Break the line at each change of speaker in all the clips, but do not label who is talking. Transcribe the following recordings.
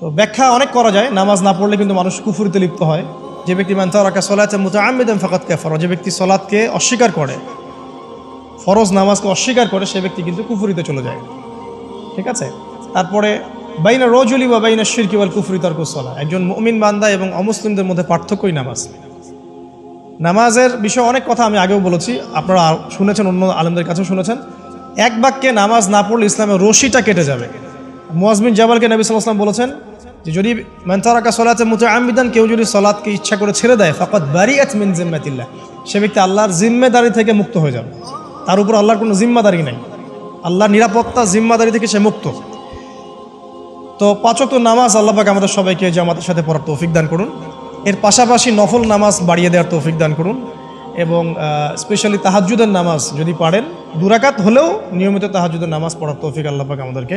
তো ব্যাখ্যা অনেক করা যায়। নামাজ না পড়লে কিন্তু মানুষ কুফুরিতে লিপ্ত হয়। যে ব্যক্তি মান মানতারাকা সলাতে মুতাআম্মিদান ফাকাত কাফার, যে ব্যক্তি সলাৎকে অস্বীকার করে, ফরজ নামাজকে অস্বীকার করে, সে ব্যক্তি কিন্তু কুফুরিতে চলে যায়। ঠিক আছে? তারপরে, বাইনা রজুলি বা বাইনা শিরকি ওয়াল কুফরি তর্ক সলা একজন মুমিন বান্দা এবং অমুসলিমদের মধ্যে পার্থক্যই নামাজ। নামাজের বিষয়ে অনেক কথা আমি আগেও বলেছি। আপনারা শুনেছেন, অন্য আলমদের কাছেও শুনেছেন। এক বাক্যে নামাজ না পড়লে ইসলামের রশিটা কেটে যাবে। মুয়াজমিন জাবালকে নবী সাল্লাম বলেছেন যে যদি মেন্তারাকা সলাতে মুতে আমিদান কেউ যদি সলাৎকে ইচ্ছা করে ছেড়ে দেয় ফকত বারিয়াত মিন জিম্মাতিল্লাহ, সে ব্যক্তি আল্লাহর জিম্মেদারি থেকে মুক্ত হয়ে যাবে। তার উপর আল্লাহর কোনো জিম্মাদারি নাই। আল্লাহর নিরাপত্তা জিম্মাদারি থেকে সে মুক্ত। তো পাঁচক নামাজ আল্লাহ পাক আমাদের সবাইকে জামাতের সাথে পড়ার তৌফিক দান করুন। এর পাশাপাশি নফল নামাজ বাড়িয়ে দেওয়ার তৌফিক দান করুন এবং স্পেশালি তাহাজুদের নামাজ যদি পারেন, দুরাকাত হলেও নিয়মিত তাহাজুদের নামাজ পড়ার তৌফিক আল্লাহ পাক আমাদেরকে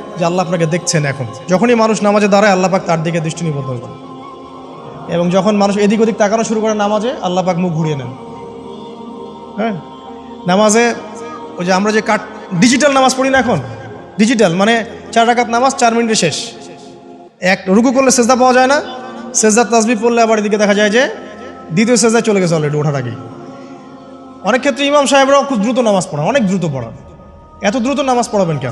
যে আল্লাহ আপনাকে দেখছেন এখন। যখনই মানুষ নামাজে দাঁড়ায়, আল্লাহ পাক তার দিকে দৃষ্টি নিবদ্ধ করেন এবং যখন মানুষ এদিক ওদিক তাকানো শুরু করে নামাজে, আল্লাহ পাক মুখ ঘুরিয়ে নেন। হ্যাঁ? নামাজে ওই যে আমরা যে কাট ডিজিটাল নামাজ পড়ি না এখন? ডিজিটাল মানে চার রাকাত নামাজ, চার মিনিটে শেষ। এক, রুকু করলে সেজদা পাওয়া যায় না। সেজদার তাসবি পড়লে আবার এদিকে দেখা যায় যে দ্বিতীয় সেজদায় চলে গেছে অলরেডি ওঠার আগেই। অনেক ক্ষেত্রে ইমাম সাহেবরাও খুব দ্রুত নামাজ পড়ান, অনেক দ্রুত পড়ান। এত দ্রুত নামাজ পড়াবেন কেন?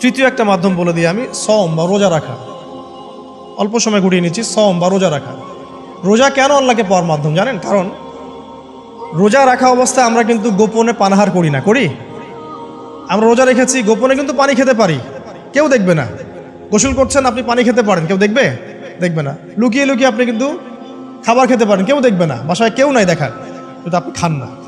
তৃতীয় একটা মাধ্যম বলে দিই আমি সম বা রোজা রাখা। অল্প সময় ঘুরিয়ে নিচ্ছি সম বা রোজা রাখা। রোজা কেন আল্লাহকে পাওয়ার মাধ্যম জানেন? কারণ রোজা রাখা অবস্থায় আমরা কিন্তু গোপনে পানাহার করি না, করি? আমরা রোজা রেখেছি, গোপনে কিন্তু পানি খেতে পারি। কেউ দেখবে না। গোসল করছেন, আপনি পানি খেতে পারেন। কেউ দেখবে? দেখবে না। লুকিয়ে লুকিয়ে আপনি কিন্তু খাবার খেতে পারেন। কেউ দেখবে না। বাসায় কেউ নাই দেখার। কিন্তু আপনি খান না।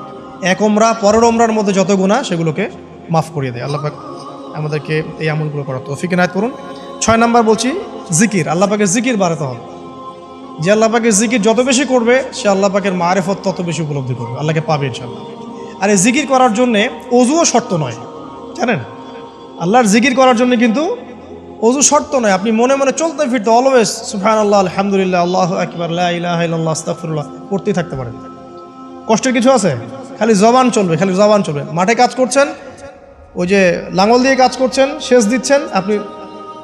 এক ওমরা, পরের ওমরার মধ্যে যত গুণা সেগুলোকে মাফ করিয়ে দেয়। আল্লাহ পাক আমাদেরকে এই আমলগুলো করার তৌফিক এনায়ত করুন। ছয় নাম্বার বলছি, জিকির। আল্লাহ পাকে জিকির বাড়াতে হবে। যে আল্লাহ পাকের জিকির যত বেশি করবে, সে আল্লাহ পাকের মারেফত তত বেশি উপলব্ধি করবে। আল্লাহকে পাবে ইনশাল্লাহ আর এই জিকির করার জন্যে অজুও শর্ত নয়। জানেন? আল্লাহর জিকির করার জন্য কিন্তু অজু শর্ত নয়। আপনি মনে মনে চলতে ফিরতে অলওয়েজ সুফান আল্লাহ আলহামদুলিল্লাহ, আল্লাহ আকবর আল্লাহ আস্তাফরুল্লাহ করতেই থাকতে পারেন। কষ্টের কিছু আছে? খালি জবান চলবে, খালি জবান চলবে। মাঠে কাজ করছেন, ওই যে লাঙল দিয়ে কাজ করছেন, সেচ দিচ্ছেন, আপনি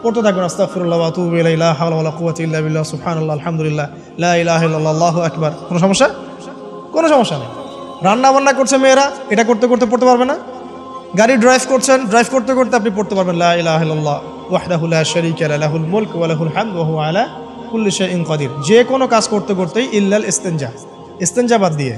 পড়তে থাকবেন আল্লাহু আকবার। কোনো সমস্যা? কোনো সমস্যা নেই। রান্না বান্না করছে মেয়েরা, এটা করতে করতে পড়তে পারবে না। গাড়ি ড্রাইভ করছেন ড্রাইভ করতে করতে আপনি পড়তে পারবেন যে কোনো কাজ করতে করতেই ইল্লাল ইস্তেনজা। ইস্তেনজা বাদ দিয়ে।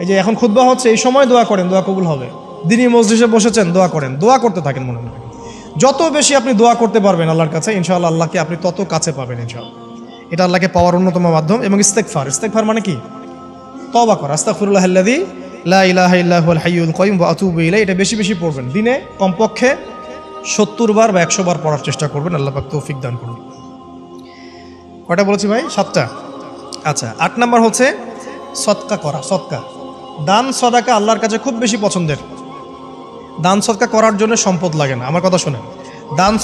এই যে এখন খুতবা হচ্ছে, এই সময় দোয়া করেন, দোয়া কবুল হবে। দিনই মসজিদে বসেছেন, দোয়া করেন, দোয়া করতে থাকেন মনে মনে। যত বেশি আপনি দোয়া করতে পারবেন আল্লাহর কাছে, ইনশাআল্লাহ আল্লাহকে আপনি তত কাছে পাবেন, ইনশাআল্লাহ। এটা আল্লাহকে পাওয়ার অন্যতম মাধ্যম এবং ইস্তেকফার ইস্তেকফার মানে কি? তবা করা। আস্তাগফিরুল্লাহ আল্লাযী লা এটা বেশি বেশি পড়বেন। দিনে কমপক্ষে সত্তর বার বা একশো বার পড়ার চেষ্টা করবেন। আল্লাহ তৌফিক দান করুন। কয়টা বলেছি ভাই? সাতটা। আচ্ছা আট নাম্বার হচ্ছে সৎকা করা, সৎকা। দান সদাকা আল্লাহর কাছে খুব বেশি পছন্দের। দান সদকা করার জন্য সম্পদ লাগে না। আমার কথা শোনেন। দান